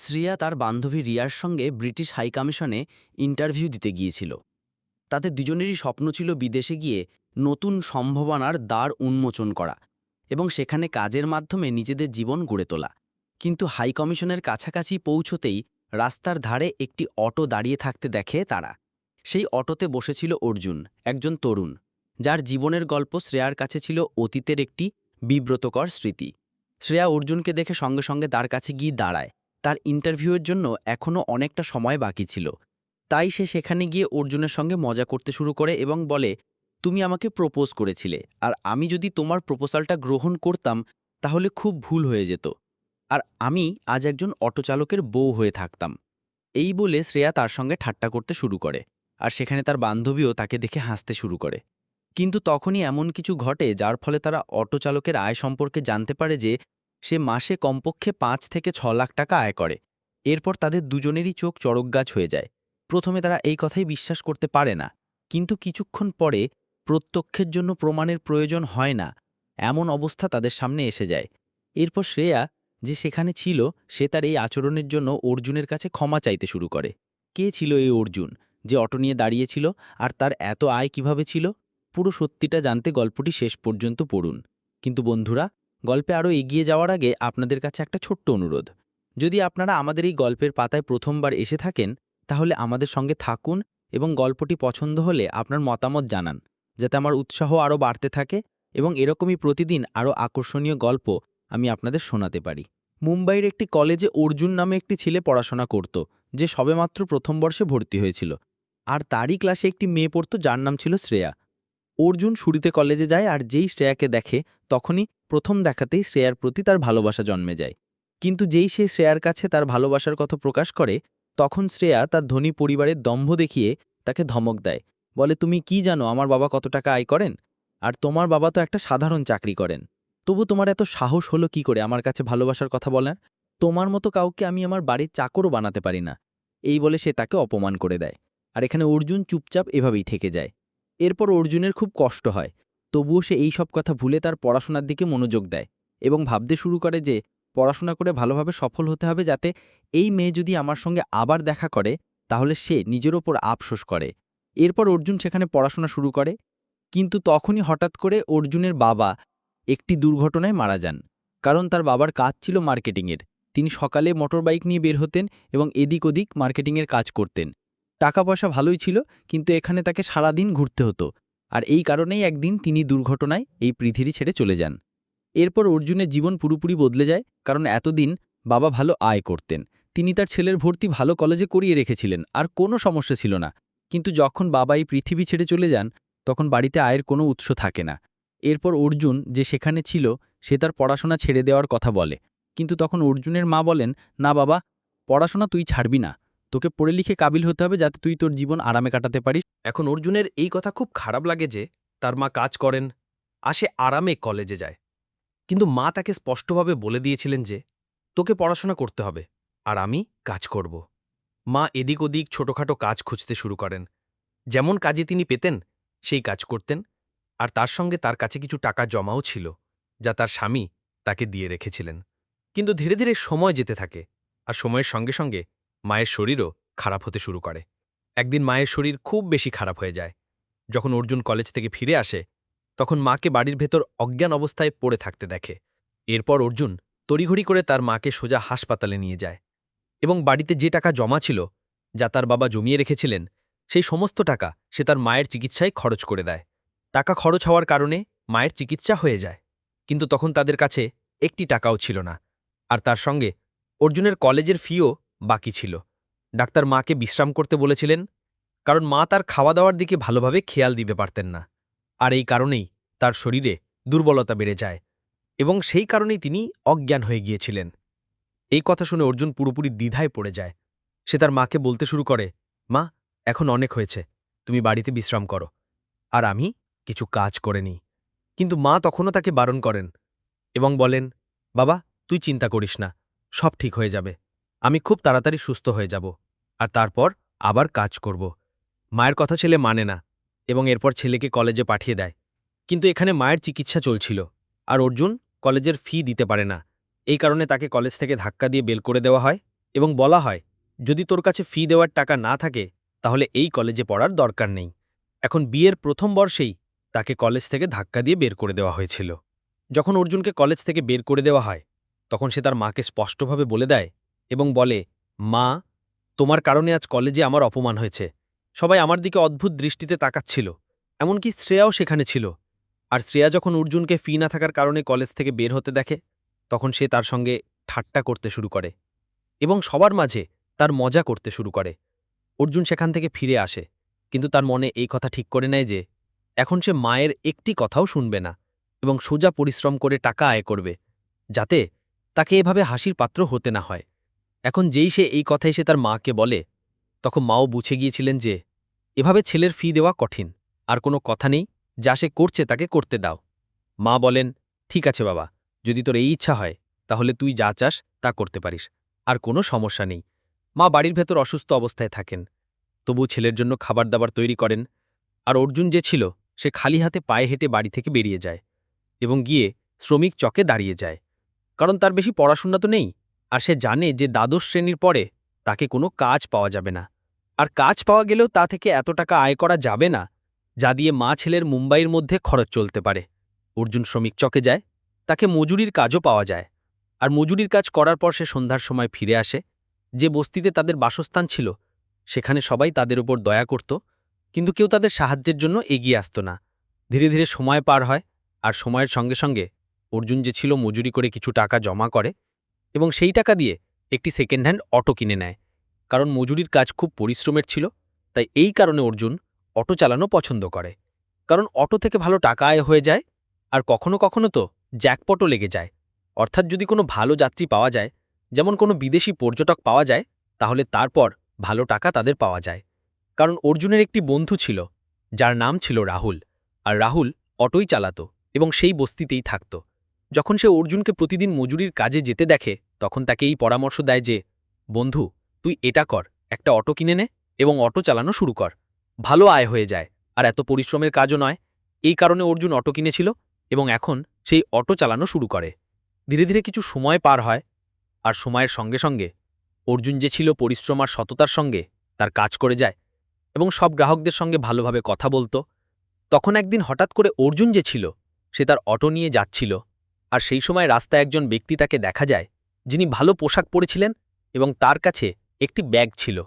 শ্রিয়া তার বান্ধবী রিয়ার সঙ্গে ব্রিটিশ হাইকমিশনে ইন্টারভিউ দিতে গিয়েছিল। তাতে দুজনেরই স্বপ্ন ছিল বিদেশে গিয়ে নতুন সম্ভাবনার দ্বার উন্মোচন করা এবং সেখানে কাজের মাধ্যমে নিজেদের জীবন গড়ে তোলা। কিন্তু হাইকমিশনের কাছাকাছি পৌঁছতেই রাস্তার ধারে একটি অটো দাঁড়িয়ে থাকতে দেখে তারা। সেই অটোতে বসেছিল অর্জুন, একজন তরুণ, যার জীবনের গল্প শ্রেয়ার কাছে ছিল অতীতের একটি বিব্রতকর স্মৃতি। শ্রেয়া অর্জুনকে দেখে সঙ্গে সঙ্গে তার কাছে গিয়ে দাঁড়ায়। তার ইন্টারভিউয়ের জন্য এখনও অনেকটা সময় বাকি ছিল। তাই সে সেখানে গিয়ে অর্জুনের সঙ্গে মজা করতে শুরু করে এবং বলে, তুমি আমাকে প্রপোজ করেছিলে, আর আমি যদি তোমার প্রপোজালটা গ্রহণ করতাম, তাহলে খুব ভুল হয়ে যেত। আর আমি আজ একজন অটোচালকের বউ হয়ে থাকতাম। এই বলে শ্রেয়া তার সঙ্গে ঠাট্টা করতে শুরু করে, আর সেখানে তার বান্ধবীও তাকে দেখে হাসতে শুরু করে। কিন্তু তখনই এমন কিছু ঘটে, যার ফলে তারা অটোচালকের আয় সম্পর্কে জানতে পারে যে সে মাসে কমপক্ষে পাঁচ থেকে ছ লাখ টাকা আয় করে। এরপর তাদের দুজনেরই চোখ চড়কগাছ হয়ে যায়। প্রথমে তারা এই কথাই বিশ্বাস করতে পারে না। কিন্তু কিছুক্ষণ পরে প্রত্যক্ষের জন্য প্রমাণের প্রয়োজন হয় না। এমন অবস্থা তাদের সামনে এসে যায়। এরপর শ্রেয়া, যে সেখানে ছিল, সে তার এই আচরণের জন্য অর্জুনের কাছে ক্ষমা চাইতে শুরু করে। কে ছিল এই অর্জুন? যে অটো নিয়ে দাঁড়িয়েছিল? আর তার এত আয় কীভাবে ছিল? পুরো সত্যিটা জানতে গল্পটি শেষ পর্যন্ত পড়ুন। কিন্তু বন্ধুরা গল্পে আরও এগিয়ে যাওয়ার আগে আপনাদের কাছে একটা ছোট্ট অনুরোধ। যদি আপনারা আমাদের এই গল্পের পাতায় প্রথমবার এসে থাকেন, তাহলে আমাদের সঙ্গে থাকুন এবং গল্পটি পছন্দ হলে আপনার মতামত জানান, যাতে আমার উৎসাহ আরও বাড়তে থাকে এবং এরকমই প্রতিদিন আরও আকর্ষণীয় গল্প আমি আপনাদের শোনাতে পারি। মুম্বাইয়ের একটি কলেজে অর্জুন নামে একটি ছেলে পড়াশোনা করত, যে সবেমাত্র প্রথম বর্ষে ভর্তি হয়েছিল। আর তারই ক্লাসে একটি মেয়ে পড়ত যার নাম ছিল শ্রেয়া। অর্জুন শুরুতে কলেজে যায় আর যেই শ্রেয়াকে দেখে, তখনই প্রথম দেখাতেই শ্রেয়ার প্রতি তার ভালোবাসা জন্মে যায়। কিন্তু যেই সে শ্রেয়ার কাছে তার ভালোবাসার কথা প্রকাশ করে, তখন শ্রেয়া তার ধনী পরিবারের দম্ভ দেখিয়ে তাকে ধমক দেয়, বলে, তুমি কি জানো আমার বাবা কত টাকা আয় করেন? আর তোমার বাবা তো একটা সাধারণ চাকরি করেন। তবু তোমার এত সাহস হলো কি করে আমার কাছে ভালোবাসার কথা বলার? তোমার মতো কাউকে আমি আমার বাড়ির চাকরও বানাতে পারি না। এই বলে সে তাকে অপমান করে দেয়। আর এখানে অর্জুন চুপচাপ এভাবেই থেকে যায়। এরপর অর্জুনের খুব কষ্ট হয়। তবুও সে এই সব কথা ভুলে তার পড়াশোনার দিকে মনোযোগ দেয় এবং ভাবতে শুরু করে যে, পড়াশোনা করে ভালোভাবে সফল হতে হবে যাতে এই মেয়ে যদি আমার সঙ্গে আবার দেখা করে, তাহলে সে নিজের ওপর আফসোস করে। এরপর অর্জুন সেখানে পড়াশোনা শুরু করে। কিন্তু তখনই হঠাৎ করে অর্জুনের বাবা একটি দুর্ঘটনায় মারা যান। কারণ তার বাবার কাজ ছিল মার্কেটিংয়ের। তিনি সকালে মোটরবাইক নিয়ে বের হতেন এবং এদিক ওদিক মার্কেটিংয়ের কাজ করতেন। টাকা পয়সা ভালোই ছিল, কিন্তু এখানে তাকে সারাদিন ঘুরতে হতো। আর এই কারণেই একদিন তিনি দুর্ঘটনায় এই পৃথিবী ছেড়ে চলে যান। এরপর অর্জুনের জীবন পুরোপুরি বদলে যায়, কারণ এতদিন বাবা ভালো আয় করতেন। তিনি তার ছেলের ভর্তি ভালো কলেজে করিয়ে রেখেছিলেন, আর কোনো সমস্যা ছিল না। কিন্তু যখন বাবা এই পৃথিবী ছেড়ে চলে যান, তখন বাড়িতে আয়ের কোনো উৎস থাকে না। এরপর অর্জুন যে সেখানে ছিল, সে তার পড়াশোনা ছেড়ে দেওয়ার কথা বলে। কিন্তু তখন অর্জুনের মা বলেন, না বাবা, পড়াশোনা তুই ছাড়বি না। তোকে পড়ে লিখে কাবিল হতে হবে যাতে তুই তোর জীবন আরামে কাটাতে পারিস। এখন অর্জুনের এই কথা খুব খারাপ লাগে যে, তার মা কাজ করেন আসে আরামে কলেজে যায়। কিন্তু মা তাকে স্পষ্টভাবে বলে দিয়েছিলেন যে, তোকে পড়াশোনা করতে হবে, আর আমি কাজ করব। মা এদিক ওদিক ছোটখাটো কাজ খুঁজতে শুরু করেন। যেমন কাজে তিনি পেতেন, সেই কাজ করতেন, আর তার সঙ্গে তার কাছে কিছু টাকা জমাও ছিল, যা তার স্বামী তাকে দিয়ে রেখেছিলেন। কিন্তু ধীরে ধীরে সময় যেতে থাকে, আর সময়ের সঙ্গে সঙ্গে মায়ের শরীরও খারাপ হতে শুরু করে। একদিন মায়ের শরীর খুব বেশি খারাপ হয়ে যায়। যখন অর্জুন কলেজ থেকে ফিরে আসে, তখন মাকে বাড়ির ভেতর অজ্ঞান অবস্থায় পড়ে থাকতে দেখে। এরপর অর্জুন তড়িঘড়ি করে তার মাকে সোজা হাসপাতালে নিয়ে যায় এবং বাড়িতে যে টাকা জমা ছিল, যা তার বাবা জমিয়ে রেখেছিলেন, সেই সমস্ত টাকা সে তার মায়ের চিকিৎসায় খরচ করে দেয়। টাকা খরচ হওয়ার কারণে মায়ের চিকিৎসা হয়ে যায়, কিন্তু তখন তাদের কাছে একটি টাকাও ছিল না। আর তার সঙ্গে অর্জুনের কলেজের ফিও বাকি ছিল। ডাক্তার মাকে বিশ্রাম করতে বলেছিলেন, কারণ মা তার খাওয়া দাওয়ার দিকে ভালোভাবে খেয়াল দিতে পারতেন না। আর এই কারণেই তার শরীরে দুর্বলতা বেড়ে যায় এবং সেই কারণেই তিনি অজ্ঞান হয়ে গিয়েছিলেন। এই কথা শুনে অর্জুন পুরোপুরি দ্বিধায় পড়ে যায়। সে তার মাকে বলতে শুরু করে, মা, এখন অনেক হয়েছে, তুমি বাড়িতে বিশ্রাম করো। আর আমি কিছু কাজ করে নিই। কিন্তু মা তখনও তাকে বারণ করেন এবং বলেন, বাবা, তুই চিন্তা করিস না, সব ঠিক হয়ে যাবে। আমি খুব তাড়াতাড়ি সুস্থ হয়ে যাব, আর তারপর আবার কাজ করব। মায়ের কথা ছেলে মানে না, এবং এরপর ছেলেকে কলেজে পাঠিয়ে দেয়। কিন্তু এখানে মায়ের চিকিৎসা চলছিল, আর অর্জুন কলেজের ফি দিতে পারে না। এই কারণে তাকে কলেজ থেকে ধাক্কা দিয়ে বেল করে দেওয়া হয় এবং বলা হয়, যদি তোর কাছে ফি দেওয়ার টাকা না থাকে, তাহলে এই কলেজে পড়ার দরকার নেই। এখন বিয়ের প্রথম বর্ষেই তাকে কলেজ থেকে ধাক্কা দিয়ে বের করে দেওয়া হয়েছিল। যখন অর্জুনকে কলেজ থেকে বের করে দেওয়া হয়, তখন সে তার মাকে স্পষ্টভাবে বলে দেয় এবং বলে, মা, তোমার কারণে আজ কলেজে আমার অপমান হয়েছে। সবাই আমার দিকে অদ্ভুত দৃষ্টিতে তাকাচ্ছিল, এমনকি শ্রেয়াও সেখানে ছিল। আর শ্রেয়া যখন অর্জুনকে ফি না থাকার কারণে কলেজ থেকে বের হতে দেখে, তখন সে তার সঙ্গে ঠাট্টা করতে শুরু করে এবং সবার মাঝে তার মজা করতে শুরু করে। অর্জুন সেখান থেকে ফিরে আসে, কিন্তু তার মনে এই কথা ঠিক করে নেয় যে, এখন সে মায়ের একটি কথাও শুনবে না এবং সোজা পরিশ্রম করে টাকা আয় করবে, যাতে তাকে এভাবে হাসির পাত্র হতে না হয়। এখন যেই সে এই কথা এসে তার মাকে বলে, তখন মাও বুঝে গিয়েছিলেন যে, এভাবে ছেলের ফি দেওয়া কঠিন, আর কোনো কথা নেই, যা সে করছে তাকে করতে দাও। মা বলেন, ঠিক আছে বাবা, যদি তোর এই ইচ্ছা হয়, তাহলে তুই যা চাস, তা করতে পারিস, আর কোনো সমস্যা নেই। মা বাড়ির ভেতর অসুস্থ অবস্থায় থাকেন। তবু ছেলের জন্য খাবার দাবার তৈরি করেন, আর অর্জুন যে ছিল, সে খালি হাতে পায়ে হেঁটে বাড়ি থেকে বেরিয়ে যায়, এবং গিয়ে শ্রমিক চকে দাঁড়িয়ে যায়। কারণ তার বেশি পড়াশোনা তো নেই আর সে জানে যে দ্বাদশ শ্রেণির পরে তাকে কোনো কাজ পাওয়া যাবে না। আর কাজ পাওয়া গেলেও তা থেকে এত টাকা আয় করা যাবে না, যা দিয়ে মা ছেলের মুম্বাইয়ের মধ্যে খরচ চলতে পারে। অর্জুন শ্রমিক চকে যায়, তাকে মজুরির কাজও পাওয়া যায়। আর মজুরির কাজ করার পর সে সন্ধ্যার সময় ফিরে আসে। যে বস্তিতে তাদের বাসস্থান ছিল, সেখানে সবাই তাদের উপর দয়া করত, কিন্তু কেউ তাদের সাহায্যের জন্য এগিয়ে আসত না। ধীরে ধীরে সময় পার হয়, আর সময়ের সঙ্গে সঙ্গে অর্জুন যে ছিল মজুরি করে কিছু টাকা জমা করে এবং সেই টাকা দিয়ে একটি সেকেন্ড হ্যান্ড অটো কিনে নেয়। কারণ মজুরির কাজ খুব পরিশ্রমের ছিল, তাই এই কারণে অর্জুন অটো চালানো পছন্দ করে। কারণ অটো থেকে ভালো টাকা আয় হয়ে যায়, আর কখনো কখনো তো জ্যাকপটও লেগে যায়। অর্থাৎ যদি কোনো ভালো যাত্রী পাওয়া যায়, যেমন কোনো বিদেশি পর্যটক পাওয়া যায়, তাহলে তারপর ভালো টাকা তাদের পাওয়া যায়। কারণ অর্জুনের একটি বন্ধু ছিল, যার নাম ছিল রাহুল, আর রাহুল অটোই চালাতো এবং সেই বস্তিতেই থাকত। যখন সে অর্জুনকে প্রতিদিন মজুরির কাজে যেতে দেখে তখন তাকে এই পরামর্শ দেয় যে, বন্ধু, তুই এটা কর, একটা অটো কিনে নে এবং অটো চালানো শুরু কর। ভালো আয় হয়ে যায়, আর এত পরিশ্রমের কাজও নয়। এই কারণে অর্জুন অটো কিনেছিল এবং এখন সেই অটো চালানো শুরু করে। ধীরে ধীরে কিছু সময় পার হয়, আর সময়ের সঙ্গে সঙ্গে অর্জুন যে ছিল পরিশ্রম আর সততার সঙ্গে তার কাজ করে যায় এবং সব গ্রাহকদের সঙ্গে ভালোভাবে কথা বলতো। তখন একদিন হঠাৎ করে অর্জুন যে ছিল, সে তার অটো নিয়ে যাচ্ছিল, আর সেই সময় রাস্তায় একজন ব্যক্তি তাকে দেখা যায় যিনি ভালো পোশাক পরেছিলেন এবং তার কাছে একটি ব্যাগ ছিল।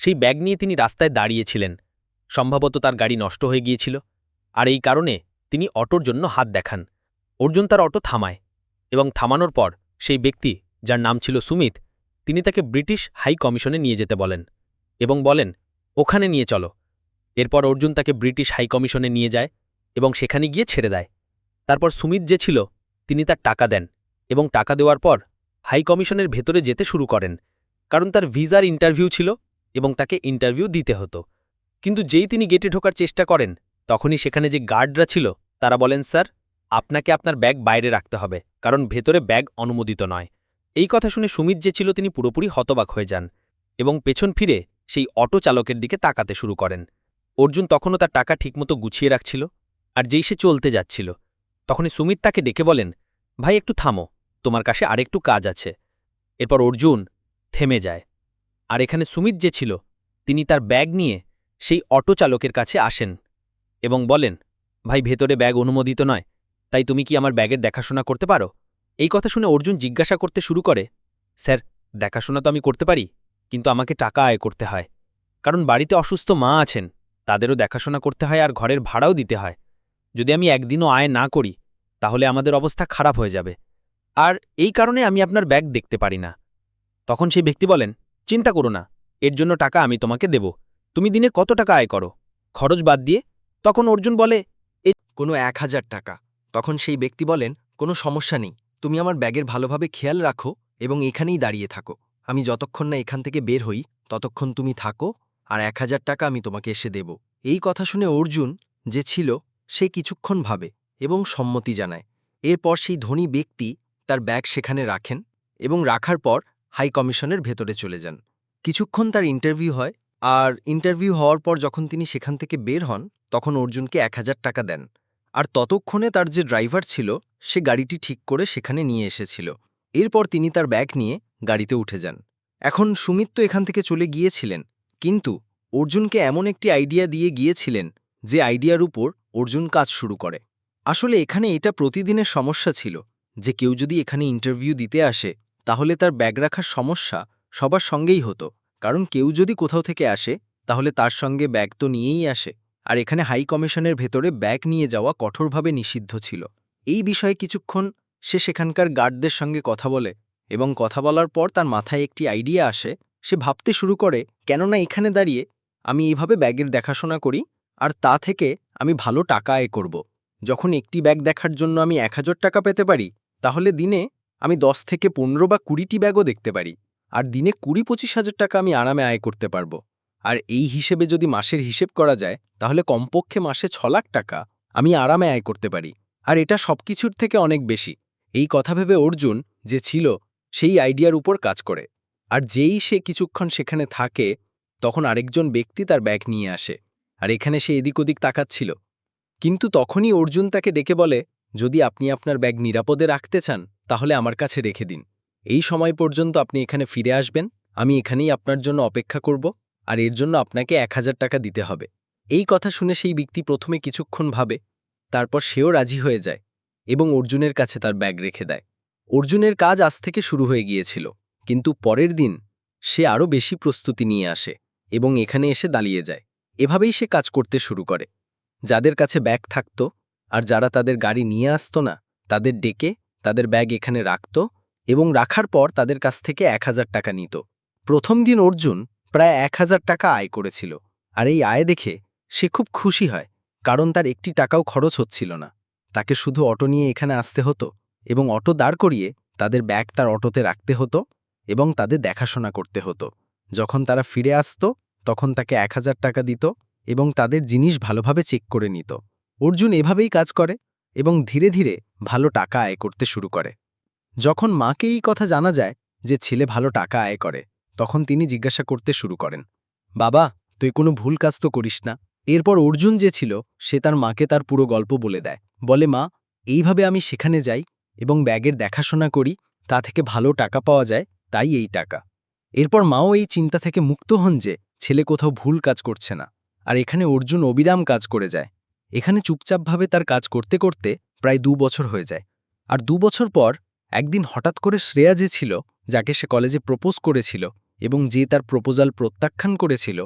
সেই ব্যাগ নিয়ে তিনি রাস্তায় দাঁড়িয়েছিলেন। সম্ভবত তার গাড়ি নষ্ট হয়ে গিয়েছিল। আর এই কারণে তিনি অটোর জন্য হাত দেখান। অর্জুন তার অটো থামায় এবং থামানোর পর সেই ব্যক্তি, যার নাম ছিল সুমিত, তিনি তাকে ব্রিটিশ হাই কমিশনে নিয়ে যেতে বলেন এবং বলেন, ওখানে নিয়ে চলো। এরপর অর্জুন তাকে ব্রিটিশ হাই কমিশনে নিয়ে যায় এবং সেখানে গিয়ে ছেড়ে দেয়। তারপর সুমিত যে ছিল, তিনি তার টাকা দেন এবং টাকা দেওয়ার পর হাই কমিশনের ভেতরে যেতে শুরু করেন, কারণ তার ভিসার ইন্টারভিউ ছিল এবং তাকে ইন্টারভিউ দিতে হতো। কিন্তু যেই তিনি গেটে ঢোকার চেষ্টা করেন, তখনই সেখানে যে গার্ডরা ছিল, তারা বলেন, স্যার, আপনাকে আপনার ব্যাগ বাইরে রাখতে হবে, কারণ ভেতরে ব্যাগ অনুমোদিত নয়। এই কথা শুনে সুমিত যে ছিল, তিনি পুরোপুরি হতবাক হয়ে যান এবং পেছন ফিরে সেই অটো চালকের দিকে তাকাতে শুরু করেন। অর্জুন তখনও তার টাকা ঠিকমতো গুছিয়ে রাখছিল, আর যেই সে চলতে যাচ্ছিল, তখনই সুমিত তাকে ডেকে বলেন, ভাই, একটু থামো। তোমার কাছে আরেকটু কাজ আছে। এরপর অর্জুন থেমে যায়। আর এখানে সুমিত যে ছিল, তিনি তার ব্যাগ নিয়ে সেই অটো চালকের কাছে আসেন এবং বলেন, ভাই, ভেতরে ব্যাগ অনুমোদিত নয়, তাই তুমি কি আমার ব্যাগের দেখাশোনা করতে পারো? এই কথা শুনে অর্জুন জিজ্ঞাসা করতে শুরু করে, স্যার, দেখাশোনা তো আমি করতে পারি, কিন্তু আমাকে টাকা আয় করতে হয়। কারণ বাড়িতে অসুস্থ মা আছেন, তাদেরও দেখাশোনা করতে হয় আর ঘরের ভাড়াও দিতে হয়। যদি আমি একদিনও আয় না করি, তাহলে আমাদের অবস্থা খারাপ হয়ে যাবে। আর এই কারণে আমি আপনার ব্যাগ দেখতে পারি না। তখন সেই ব্যক্তি বলেন, চিন্তা করো না, এর জন্য টাকা আমি তোমাকে দেব। তুমি দিনে কত টাকা আয় করো? খরচ বাদ দিয়ে? তখন অর্জুন বলে, এ কোনো এক হাজার টাকা। তখন সেই ব্যক্তি বলেন, কোনো সমস্যা নেই। তুমি আমার ব্যাগের ভালোভাবে খেয়াল রাখো এবং এখানেই দাঁড়িয়ে থাকো। আমি যতক্ষণ না এখান থেকে বের হই, ততক্ষণ তুমি থাকো আর এক হাজার টাকা আমি তোমাকে এসে দেব। এই কথা শুনে অর্জুন, যে ছিল, সে কিছুক্ষণ ভাবে এবং সম্মতি জানায়। এরপর সেই ধনী ব্যক্তি তার ব্যাগ সেখানে রাখেন এবং রাখার পর হাই কমিশনের ভেতরে চলে যান। কিছুক্ষণ তার ইন্টারভিউ হয় আর ইন্টারভিউ হওয়ার পর যখন তিনি সেখান থেকে বের হন, তখন অর্জুনকে এক হাজার টাকা দেন। আর ততক্ষণে তার যে ড্রাইভার ছিল, সে গাড়িটি ঠিক করে সেখানে নিয়ে এসেছিল। এরপর তিনি তার ব্যাগ নিয়ে গাড়িতে উঠে যান। এখন সুমিত তো এখান থেকে চলে গিয়েছিলেন, কিন্তু অর্জুনকে এমন একটি আইডিয়া দিয়ে গিয়েছিলেন যে আইডিয়ার উপর অর্জুন কাজ শুরু করে। আসলে এখানে এটা প্রতিদিনের সমস্যা ছিল। যে কেউ যদি এখানে ইন্টারভিউ দিতে আসে, তাহলে তার ব্যাগ রাখার সমস্যা সবার সঙ্গেই হতো। কারণ কেউ যদি কোথাও থেকে আসে, তাহলে তার সঙ্গে ব্যাগ তো নিয়েই আসে। আর এখানে হাই কমিশনের ভেতরে ব্যাগ নিয়ে যাওয়া কঠোরভাবে নিষিদ্ধ ছিল। এই বিষয়ে কিছুক্ষণ সে সেখানকার গার্ডদের সঙ্গে কথা বলে এবং কথা বলার পর তার মাথায় একটি আইডিয়া আসে। সে ভাবতে শুরু করে, কেননা এখানে দাঁড়িয়ে আমি এইভাবে ব্যাগের দেখাশোনা করি, আর তা থেকে আমি ভালো টাকা আয় করব। যখন একটি ব্যাগ দেখার জন্য আমি এক হাজার টাকা পেতে পারি, তাহলে দিনে আমি দশ থেকে পনেরো বা কুড়িটি ব্যাগও দেখতে পারি, আর দিনে কুড়ি পঁচিশ হাজার টাকা আমি আরামে আয় করতে পারব। আর এই হিসেবে যদি মাসের হিসেব করা যায়, তাহলে কমপক্ষে মাসে ছ লাখ টাকা আমি আরামে আয় করতে পারি। আর এটা সবকিছুর থেকে অনেক বেশি। এই কথা ভেবে অর্জুন, যে ছিল, সেই আইডিয়ার উপর কাজ করে। আর যেই সে কিছুক্ষণ সেখানে থাকে, তখন আরেকজন ব্যক্তি তার ব্যাগ নিয়ে আসে, আর এখানে সে এদিক ওদিক তাকাচ্ছিল। কিন্তু তখনই অর্জুন তাকে ডেকে বলে, যদি আপনি আপনার ব্যাগ নিরাপদে রাখতে চান, তাহলে আমার কাছে রেখে দিন। এই সময় পর্যন্ত আপনি এখানে ফিরে আসবেন, আমি এখানেই আপনার জন্য অপেক্ষা করব, আর এর জন্য আপনাকে এক হাজার টাকা দিতে হবে। এই কথা শুনে সেই ব্যক্তি প্রথমে কিছুক্ষণ ভাবে, তারপর সেও রাজি হয়ে যায় এবং অর্জুনের কাছে তার ব্যাগ রেখে দেয়। অর্জুনের কাজ আজ থেকে শুরু হয়ে গিয়েছিল, কিন্তু পরের দিন সে আরও বেশি প্রস্তুতি নিয়ে আসে এবং এখানে এসে দাঁড়িয়ে যায়। এভাবেই সে কাজ করতে শুরু করে। যাদের কাছে ব্যাগ থাকত আর যারা তাদের গাড়ি নিয়ে আসত না, তাদের ডেকে তাদের ব্যাগ এখানে রাখত এবং রাখার পর তাদের কাছ থেকে এক হাজার টাকা নিত। প্রথম দিন অর্জুন প্রায় এক হাজার টাকা আয় করেছিল আর এই আয় দেখে সে খুব খুশি হয় কারণ তার একটি টাকাও খরচ হচ্ছিল না। তাকে শুধু অটো নিয়ে এখানে আসতে হতো এবং অটো দাঁড় করিয়ে তাদের ব্যাগ তার অটোতে রাখতে হতো এবং তাদের দেখাশোনা করতে হতো। যখন তারা ফিরে আসত, তখন তাকে এক হাজার টাকা দিত এবং তাদের জিনিস ভালোভাবে চেক করে নিত। অর্জুন এভাবেই কাজ করে এবং ধীরে ধীরে ভালো টাকা আয় করতে শুরু করে। যখন মাকে এই কথা জানা যায় যে ছেলে ভালো টাকা আয় করে, তখন তিনি জিজ্ঞাসা করতে শুরু করেন, বাবা, তুই কোনো ভুল কাজ তো করিস না? এরপর অর্জুন যে ছিল, সে তার মাকে তার পুরো গল্প বলে দেয়। বলে, মা, এইভাবে আমি সেখানে যাই এবং ব্যাগের দেখাশোনা করি, তা থেকে ভালো টাকা পাওয়া যায়, তাই এই টাকা। এরপর মাও এই চিন্তা থেকে মুক্ত হন যে ছেলে কোথাও ভুল কাজ করছে না। আর এখানে অর্জুন অবিরাম কাজ করে যায়। এখানে চুপচাপভাবে তার কাজ করতে করতে প্রায় দু বছর হয়ে যায়। আর দু বছর পর একদিন হঠাৎ করে শ্রেয়া যে ছিল, যাকে সে কলেজে প্রপোজ করেছিল এবং যে তার প্রপোজাল প্রত্যাখ্যান করেছিল,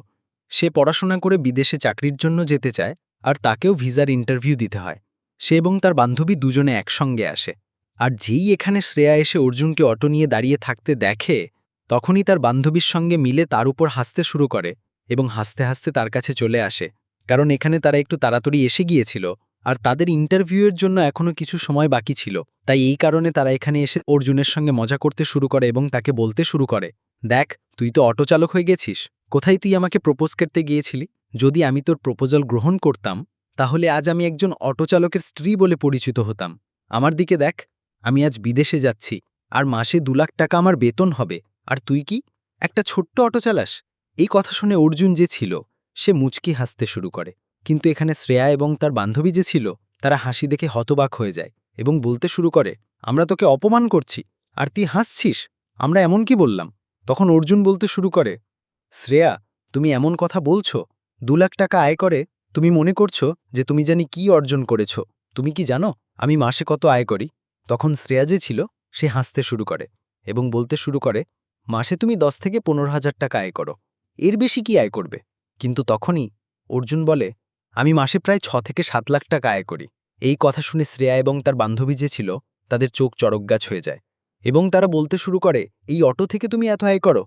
সে পড়াশোনা করে বিদেশে চাকরির জন্য যেতে চায় আর তাকেও ভিসার ইন্টারভিউ দিতে হয়। সে এবং তার বান্ধবী দুজনে একসঙ্গে আসে। আর যেই এখানে শ্রেয়া এসে অর্জুনকে অটো নিয়ে দাঁড়িয়ে থাকতে দেখে, তখনই তার বান্ধবীর সঙ্গে মিলে তার উপর হাসতে শুরু করে এবং হাসতে হাসতে তার কাছে চলে আসে। কারণ এখানে তারা একটু তাড়াতাড়ি এসে গিয়েছিল আর তাদের ইন্টারভিউয়ের জন্য এখনও কিছু সময় বাকি ছিল। তাই এই কারণে তারা এখানে এসে অর্জুনের সঙ্গে মজা করতে শুরু করে এবং তাকে বলতে শুরু করে, দেখ, তুই তো অটো চালক হয়ে গেছিস। কোথায় তুই আমাকে প্রপোজ করতে গিয়েছিলি? যদি আমি তোর প্রপোজাল গ্রহণ করতাম, তাহলে আজ আমি একজন অটো চালকের স্ত্রী বলে পরিচিত হতাম। আমার দিকে দেখ, আমি আজ বিদেশে যাচ্ছি। আর মাসে দু লাখ টাকা আমার বেতন হবে। আর তুই কি? একটা ছোট্ট অটো চালাস। এই কথা শুনে অর্জুন যে ছিল, সে মুচকি হাসতে শুরু করে। কিন্তু এখানে শ্রেয়া এবং তার বান্ধবী যে ছিল, তারা হাসি দেখে হতবাক হয়ে যায় এবং বলতে শুরু করে, আমরা তোকে অপমান করছি, আর তুই হাসছিস? আমরা এমন কি বললাম? তখন অর্জুন বলতে শুরু করে, শ্রেয়া, তুমি এমন কথা বলছো, দু লাখ টাকা আয় করে, তুমি মনে করছ যে তুমি জানি কি অর্জন করেছ, তুমি কি জানো আমি মাসে কত আয় করি? তখন শ্রেয়া যে ছিল, সে হাসতে শুরু করে এবং বলতে শুরু করে, মাসে তুমি দশ থেকে পনেরো হাজার টাকা আয় করো এর বেশি কি আয় করবে? কিন্তু তখনই অর্জুন বলে, আমি মাসে প্রায় ছ থেকে সাত লাখ টাকা আয় করি। এই কথা শুনে শ্রেয়া এবং তার বান্ধবী যে ছিল, তাদের চোখ চড়কগাছ হয়ে যায় এবং তারা বলতে শুরু করে, এই অটো থেকে তুমি এত আয় করো?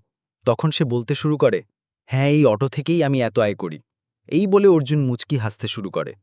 তখন সে বলতে শুরু করে হ্যাঁ এই অটো থেকেই আমি এত আয় করি। এই বলে অর্জুন মুচকি হাসতে শুরু করে।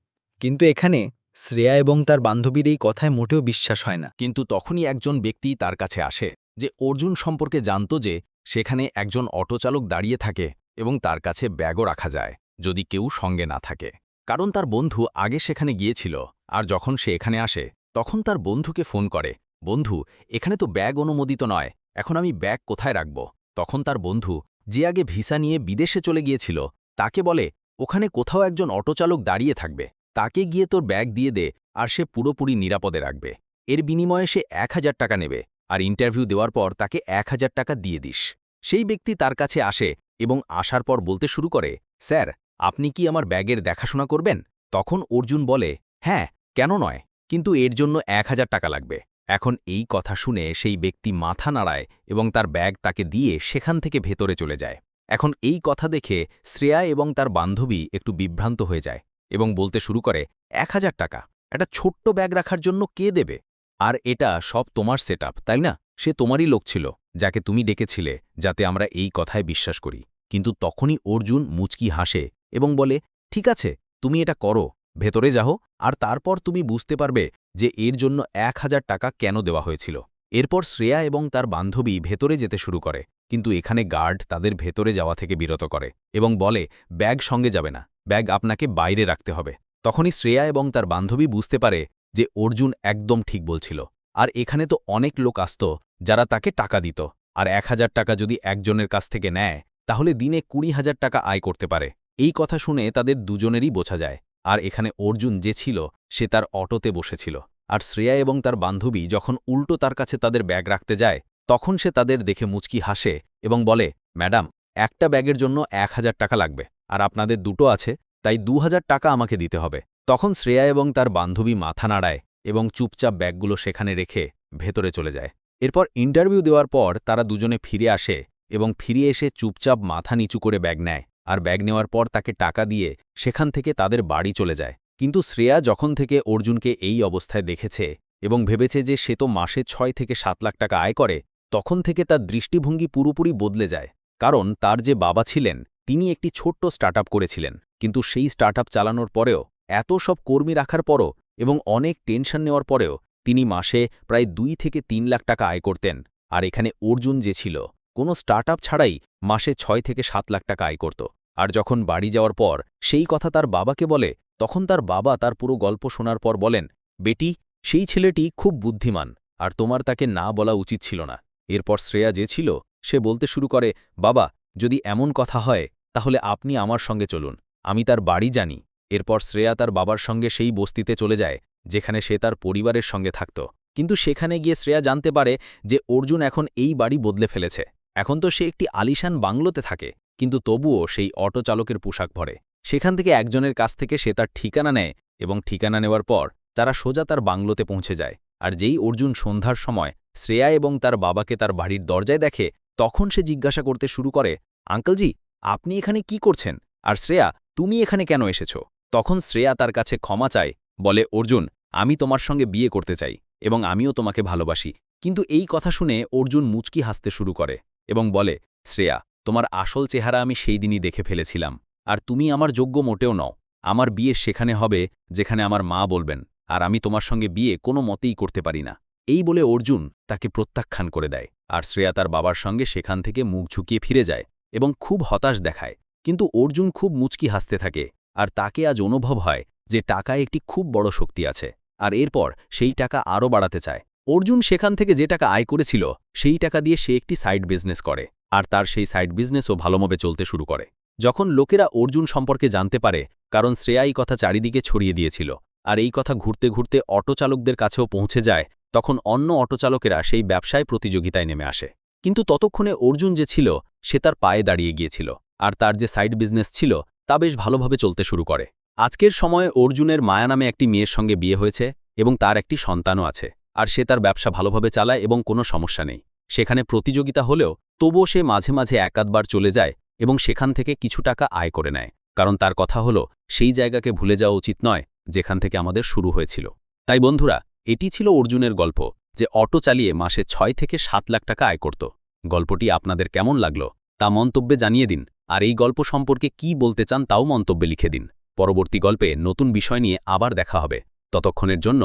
কিন্তু এখানে শ্রেয়া এবং তার বান্ধবীর এই কথায় মোটেও বিশ্বাস হয় না। কিন্তু তখনই একজন ব্যক্তি তার কাছে আসে যে, অর্জুন সম্পর্কে জানত যে সেখানে একজন অটোচালক দাঁড়িয়ে থাকে এবং তার কাছে ব্যাগও রাখা যায়, যদি কেউ সঙ্গে না থাকে। কারণ তার বন্ধু আগে সেখানে গিয়েছিল, আর যখন সে এখানে আসে, তখন তার বন্ধুকে ফোন করে, বন্ধু, এখানে তো ব্যাগ অনুমোদিত নয়, এখন আমি ব্যাগ কোথায় রাখব? তখন তার বন্ধু, যে আগে ভিসা নিয়ে বিদেশে চলে গিয়েছিল, তাকে বলে, ওখানে কোথাও একজন অটোচালক দাঁড়িয়ে থাকবে, তাকে গিয়ে তোর ব্যাগ দিয়ে দে, আর সে পুরোপুরি নিরাপদে রাখবে। এর বিনিময়ে সে এক হাজার টাকা নেবে। আর ইন্টারভিউ দেওয়ার পর তাকে এক হাজার টাকা দিয়ে দিস। সেই ব্যক্তি তার কাছে আসে এবং আসার পর বলতে শুরু করে, স্যার, আপনি কি আমার ব্যাগের দেখাশোনা করবেন? তখন অর্জুন বলে হ্যাঁ কেন নয়, কিন্তু এর জন্য এক হাজার টাকা লাগবে। এখন এই কথা শুনে সেই ব্যক্তি মাথা নাড়ায় এবং তার ব্যাগ তাকে দিয়ে সেখান থেকে ভেতরে চলে যায়। এখন এই কথা দেখে শ্রেয়া এবং তার বান্ধবী একটু বিভ্রান্ত হয়ে যায় এবং বলতে শুরু করে, এক হাজার টাকা, একটা ছোট্ট ব্যাগ রাখার জন্য কে দেবে? আর এটা সব তোমার সেট তাই না? সে তোমারই লোক ছিল, যাকে তুমি ডেকেছিলে, যাতে আমরা এই কথায় বিশ্বাস করি। কিন্তু তখনই অর্জুন মুচকি হাসে এবং বলে, ঠিক আছে, তুমি এটা করো, ভেতরে যাও, আর তারপর তুমি বুঝতে পারবে যে এর জন্য এক হাজার টাকা কেন দেওয়া হয়েছিল। এরপর শ্রেয়া এবং তার বান্ধবী ভেতরে যেতে শুরু করে, কিন্তু এখানে গার্ড তাদের ভেতরে যাওয়া থেকে বিরত করে এবং বলে, ব্যাগ সঙ্গে যাবে না, ব্যাগ আপনাকে বাইরে রাখতে হবে। তখনই শ্রেয়া এবং তার বান্ধবী বুঝতে পারে যে অর্জুন একদম ঠিক বলছিল। আর এখানে তো অনেক লোক আসত, যারা তাকে টাকা দিত। আর এক হাজার টাকা যদি একজনের কাছ থেকে নেয়, তাহলে দিনে কুড়ি হাজার টাকা আয় করতে পারে। এই কথা শুনে তাদের দুজনেরই বোঝা যায়। আর এখানে অর্জুন যে ছিল, সে তার অটোতে বসেছিল। আর শ্রেয়া এবং তার বান্ধবী যখন উল্টো তার কাছে তাদের ব্যাগ রাখতে যায়, তখন সে তাদের দেখে মুচকি হাসে এবং বলে, ম্যাডাম, একটা ব্যাগের জন্য এক হাজার টাকা লাগবে। আর আপনাদের দুটো আছে, তাই দু হাজার টাকা আমাকে দিতে হবে। তখন শ্রেয়া এবং তার বান্ধবী মাথা নাড়ায় এবং চুপচাপ ব্যাগগুলো সেখানে রেখে ভেতরে চলে যায়। এরপর ইন্টারভিউ দেওয়ার পর তারা দুজনে ফিরে আসে এবং ফিরে এসে চুপচাপ মাথা নিচু করে ব্যাগ নেয় আর ব্যাগ নেওয়ার পর তাকে টাকা দিয়ে সেখান থেকে তাদের বাড়ি চলে যায়। কিন্তু শ্রেয়া যখন থেকে অর্জুনকে এই অবস্থায় দেখেছে এবং ভেবেছে যে সে তো মাসে ছয় থেকে সাত লাখ টাকা আয় করে, তখন থেকে তার দৃষ্টিভঙ্গি পুরোপুরি বদলে যায়। কারণ তার যে বাবা ছিলেন, তিনি একটি ছোট্ট স্টার্ট করেছিলেন। কিন্তু সেই স্টার্ট চালানোর পরেও এত সব কর্মী রাখার পরও এবং অনেক টেনশন নেওয়ার পরেও তিনি মাসে প্রায় দুই থেকে তিন লাখ টাকা আয় করতেন, আর এখানে অর্জুন যে ছিল, কোনো স্টার্ট ছাড়াই মাসে ছয় থেকে সাত লাখ টাকা আয় করত। আর যখন বাড়ি যাওয়ার পর সেই কথা তার বাবাকে বলে, তখন তার বাবা তার পুরো গল্প শোনার পর বলেন, বেটি, সেই ছেলেটি খুব বুদ্ধিমান, আর তোমার তাকে না বলা উচিত ছিল না। এরপর শ্রেয়া যে ছিল, সে বলতে শুরু করে, বাবা, যদি এমন কথা হয়, তাহলে আপনি আমার সঙ্গে চলুন, আমি তার বাড়ি জানি। এরপর শ্রেয়া তার বাবার সঙ্গে সেই বস্তিতে চলে যায়, যেখানে সে তার পরিবারের সঙ্গে থাকত। কিন্তু সেখানে গিয়ে শ্রেয়া জানতে পারে যে অর্জুন এখন এই বাড়ি বদলে ফেলেছে। এখন তো সে একটি আলিশান বাংলোতে থাকে, কিন্তু তবুও সেই অটো চালকের পোশাক ভরে সেখান থেকে একজনের কাছ থেকে সে তার ঠিকানা নেয় এবং ঠিকানা নেওয়ার পর তারা সোজা তার বাংলোতে পৌঁছে যায়। আর যেই অর্জুন সন্ধ্যার সময় শ্রেয়া এবং তার বাবাকে তার বাড়ির দরজায় দেখে, তখন সে জিজ্ঞাসা করতে শুরু করে, আঙ্কেলজি, আপনি এখানে কি করছেন? আর শ্রেয়া, তুমি এখানে কেন এসেছ? তখন শ্রেয়া তার কাছে ক্ষমা চায়, বলে, অর্জুন, আমি তোমার সঙ্গে বিয়ে করতে চাই এবং আমিও তোমাকে ভালোবাসি। কিন্তু এই কথা শুনে অর্জুন মুচকি হাসতে শুরু করে এবং বলে, শ্রেয়া, তোমার আসল চেহারা আমি সেই দিনই দেখে ফেলেছিলাম, আর তুমি আমার যোগ্য মোটেও নও। আমার বিয়ে সেখানে হবে যেখানে আমার মা বলবেন, আর আমি তোমার সঙ্গে বিয়ে কোনো মতেই করতে পারি না। এই বলে অর্জুন তাকে প্রত্যাখ্যান করে দেয়, আর শ্রেয়া তার বাবার সঙ্গে সেখান থেকে মুখ ঝুঁকিয়ে ফিরে যায় এবং খুব হতাশ দেখায়। কিন্তু অর্জুন খুব মুচকি হাসতে থাকে আর তাকে আজ অনুভব হয় যে টাকায় একটি খুব বড় শক্তি আছে, আর এরপর সেই টাকা আরও বাড়াতে চায়। অর্জুন সেখান থেকে যে টাকা আয় করেছিল, সেই টাকা দিয়ে সে একটি সাইড বিজনেস করে, আর তার সেই সাইড বিজনেসও ভালোভাবে চলতে শুরু করে। যখন লোকেরা অর্জুন সম্পর্কে জানতে পারে, কারণ শ্রেয়া এই কথা চারিদিকে ছড়িয়ে দিয়েছিল, আর এই কথা ঘুরতে ঘুরতে অটো চালকদের কাছেও পৌঁছে যায়, তখন অন্য অটো চালকেরা সেই ব্যবসায় প্রতিযোগিতায় নেমে আসে। কিন্তু ততক্ষণে অর্জুন যে ছিল, সে তার পায়ে দাঁড়িয়ে গিয়েছিল, আর তার যে সাইড বিজনেস ছিল তা বেশ ভালোভাবে চলতে শুরু করে। আজকের সময়ে অর্জুনের মায়া নামে একটি মেয়ের সঙ্গে বিয়ে হয়েছে এবং তার একটি সন্তানও আছে, আর সে তার ব্যবসা ভালোভাবে চালায় এবং কোনো সমস্যা নেই। সেখানে প্রতিযোগিতা হলেও তবুও সে মাঝে মাঝে একাধবার চলে যায় এবং সেখান থেকে কিছু টাকা আয় করে নেয়, কারণ তার কথা হলো, সেই জায়গাকে ভুলে যাওয়া উচিত নয় যেখান থেকে আমাদের শুরু হয়েছিল। তাই বন্ধুরা, এটি ছিল অর্জুনের গল্প, যে অটো চালিয়ে মাসে ছয় থেকে সাত লাখ টাকা আয় করত। গল্পটি আপনাদের কেমন লাগল? তা মন্তব্যে জানিয়ে দিন, আর এই গল্প সম্পর্কে কি বলতে চান তাও মন্তব্যে লিখে দিন। পরবর্তী গল্পে নতুন বিষয় নিয়ে আবার দেখা হবে। ততক্ষণের জন্য